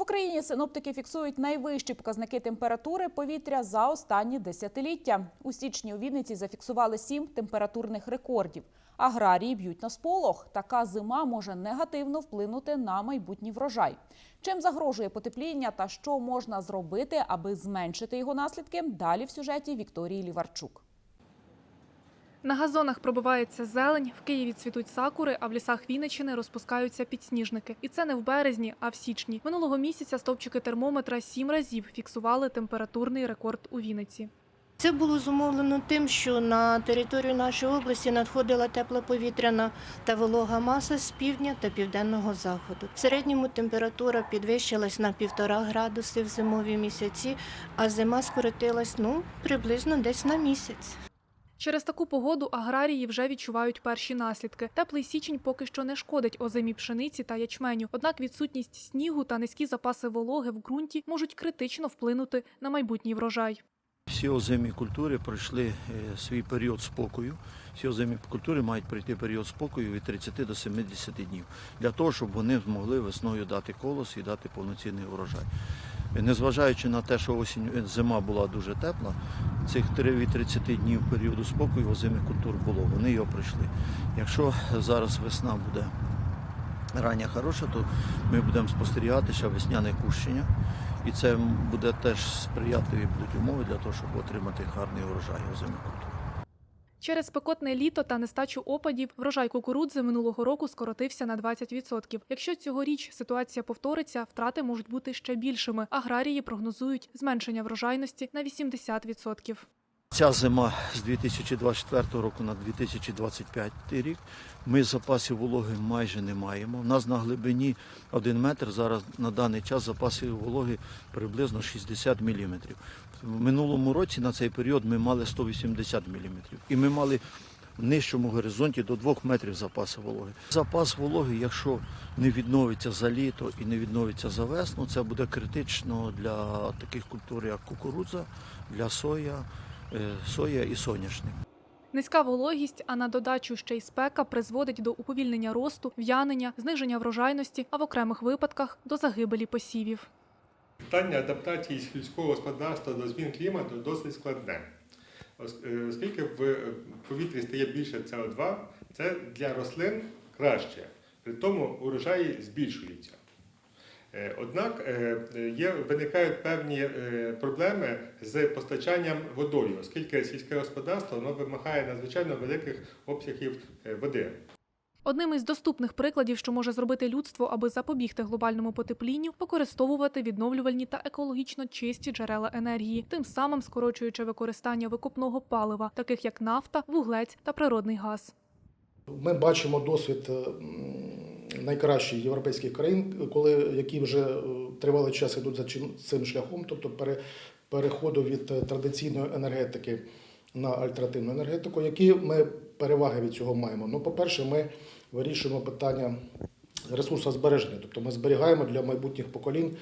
В Україні синоптики фіксують найвищі показники температури повітря за останні десятиліття. У січні у Вінниці зафіксували сім температурних рекордів. Аграрії б'ють на сполох. Така зима може негативно вплинути на майбутній врожай. Чим загрожує потепління та що можна зробити, аби зменшити його наслідки? Далі в сюжеті Вікторії Ліварчук. На газонах пробивається зелень, в Києві цвітуть сакури, а в лісах Вінниччини розпускаються підсніжники. І це не в березні, а в січні. Минулого місяця стовпчики термометра сім разів фіксували температурний рекорд у Вінниці. Це було зумовлено тим, що на територію нашої області надходила тепла повітряна та волога маса з півдня та південного заходу. В середньому температура підвищилась на півтора градуси в зимові місяці, а зима скоротилась ну приблизно десь на місяць. Через таку погоду аграрії вже відчувають перші наслідки. Теплий січень поки що не шкодить озимій пшениці та ячменю. Однак відсутність снігу та низькі запаси вологи в ґрунті можуть критично вплинути на майбутній врожай. Всі озимі культури пройшли е, свій період спокою. Всі озимі культури мають пройти період спокою від 30 до 70 днів для того, щоб вони змогли весною дати колос і дати повноцінний урожай. Незважаючи на те, що осінь е, зима була дуже тепла, цих 3 від 30 днів періоду спокою озимих культур було. Вони його пройшли. Якщо зараз весна буде рання хороша, то ми будемо спостерігати ще весняне кущення. І це буде теж сприятливі будуть умови для того, щоб отримати гарний урожай озимих культур. Через спекотне літо та нестачу опадів врожай кукурудзи минулого року скоротився на 20%. Якщо цьогоріч ситуація повториться, втрати можуть бути ще більшими. Аграрії прогнозують зменшення врожайності на 80%. Ця зима з 2024 року на 2025 рік ми запасів вологи майже не маємо. У нас на глибині 1 метр зараз на даний час запасів вологи приблизно 60 мм. В минулому році на цей період ми мали 180 мм. І ми мали в нижчому горизонті до 2 метрів запасу вологи. Запас вологи, якщо не відновиться за літо і не відновиться за весну, це буде критично для таких культур, як кукурудза, для соя, соя і соняшник. Низька вологість, а на додачу ще й спека призводить до уповільнення росту, в'янення, зниження врожайності, а в окремих випадках до загибелі посівів. Питання адаптації сільського господарства до змін клімату досить складне. Е, Оскільки в е, повітрі стає більше СО2, це для рослин краще. При тому урожаї збільшуються. Е, Однак е, є, виникають певні е, проблеми з постачанням водою, оскільки сільське господарство воно вимагає надзвичайно великих обсягів води. Одним із доступних прикладів, що може зробити людство, аби запобігти глобальному потеплінню, використовувати відновлювальні та екологічно чисті джерела енергії, тим самим скорочуючи використання викопного палива, таких як нафта, вуглець та природний газ. Ми бачимо досвід найкращих європейських країн, коли які вже е, тривалий час йдуть за цим шляхом, тобто пере, переходу від е, традиційної енергетики на альтернативну енергетику. Які ми переваги від цього маємо? Ну, по-перше, ми вирішуємо питання ресурсозбереження, тобто ми зберігаємо для майбутніх поколінь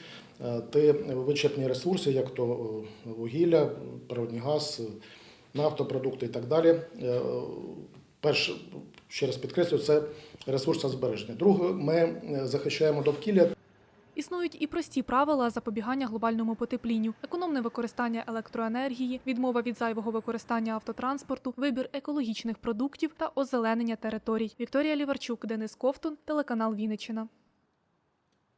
е, ті вичерпні ресурси, як то вугілля, природний газ, нафтопродукти і так далі. Перше, ще раз підкреслюю, це ресурсозбереження. Друге, ми е, захищаємо довкілля. Існують і прості правила запобігання глобальному потеплінню: економне використання електроенергії, відмова від зайвого використання автотранспорту, вибір екологічних продуктів та озеленення територій. Вікторія Ліварчук, Денис Ковтун, телеканал Вінниччина.